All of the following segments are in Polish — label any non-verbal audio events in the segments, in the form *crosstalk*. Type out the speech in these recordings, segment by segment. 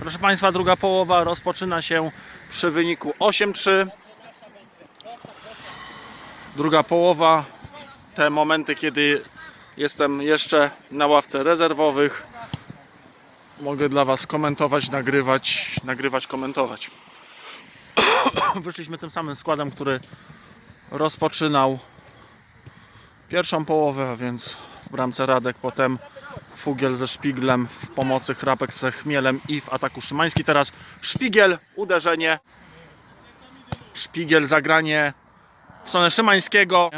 Proszę Państwa, druga połowa rozpoczyna się przy wyniku 8-3. Druga połowa, te momenty, kiedy jestem jeszcze na ławce rezerwowych, mogę dla Was komentować, nagrywać, nagrywać, komentować. *clears throat* Wyszliśmy tym samym składem, który rozpoczynał pierwszą połowę, a więc w bramce Radek, potem Fugiel ze Szpiglem w pomocy Chrapek ze Chmielem i w ataku Szymański. Teraz Szpigiel, uderzenie. Szpigiel, zagranie w stronę Szymańskiego.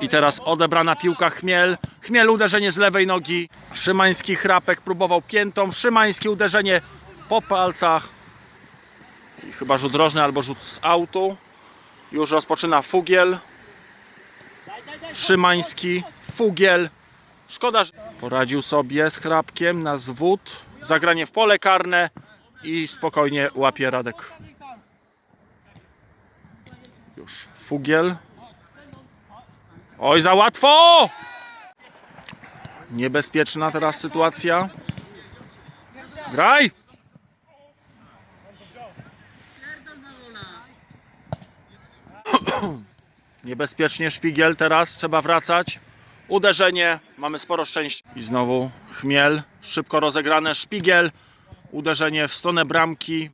I teraz odebrana piłka Chmiel. Chmiel, uderzenie z lewej nogi. Szymański, Chrapek próbował piętą. Szymański, uderzenie po palcach. I chyba rzut rożny albo rzut z autu. Już rozpoczyna Fugiel. Szymański, Fugiel. Szkoda, że poradził sobie z Chrapkiem na zwód. Zagranie w pole karne i spokojnie łapie Radek. Już Fugiel. Oj, za łatwo! Niebezpieczna teraz sytuacja. Graj! *clears throat* Niebezpiecznie Szpigiel teraz, trzeba wracać. Uderzenie, mamy sporo szczęścia. I znowu Chmiel, szybko rozegrane, Szpigiel. Uderzenie w stronę bramki.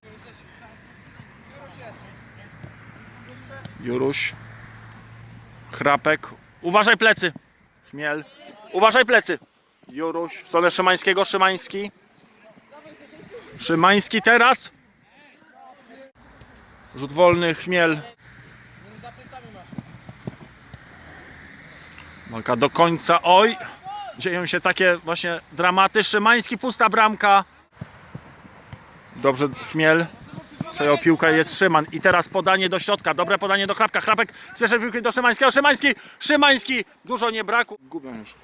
Juruś. Chrapek. Uważaj plecy. Chmiel. Uważaj plecy. Juruś w stronę Szymańskiego. Szymański. Szymański teraz. Rzut wolny. Chmiel. Walka do końca. Oj! Dzieją się takie właśnie dramaty. Szymański, pusta bramka. Dobrze, Chmiel. Przejął piłkę, jest Szyman. I teraz podanie do środka. Dobre podanie do Chrapka. Chrapek zwierzę piłkę do Szymańskiego. Szymański, Szymański. Dużo nie brakło. Gubią już.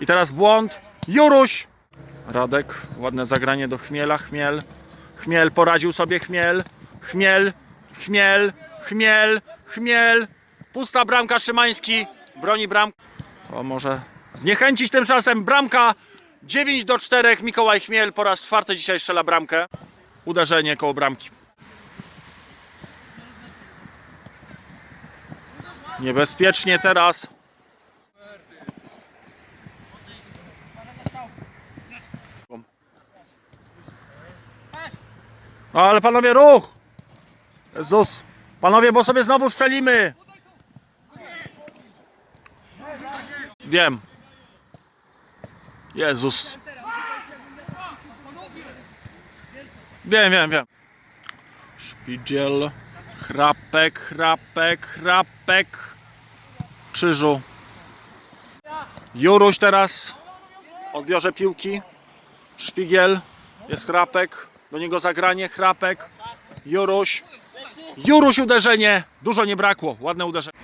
I teraz błąd. Juruś. Radek. Ładne zagranie do Chmiela. Chmiel. Chmiel poradził sobie Chmiel. Chmiel. Chmiel. Chmiel. Chmiel. Pusta bramka Szymański. Broni bramkę. To może zniechęcić tymczasem bramka. 9 do 4. Mikołaj Chmiel po raz czwarty dzisiaj strzela bramkę. Uderzenie koło bramki. Niebezpiecznie teraz. No ale panowie, ruch! Jezus! Panowie, bo sobie znowu strzelimy! Wiem. Jezus. Wiem, wiem, wiem. Szpidziel. Chrapek, chrapek, chrapek. Krzyżu. Juruś teraz odwiąże piłki. Szpigiel. Jest chrapek. Do niego zagranie. Chrapek. Juruś. Juruś uderzenie. Dużo nie brakło. Ładne uderzenie.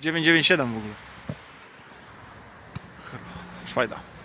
997 w ogóle. Szwajda.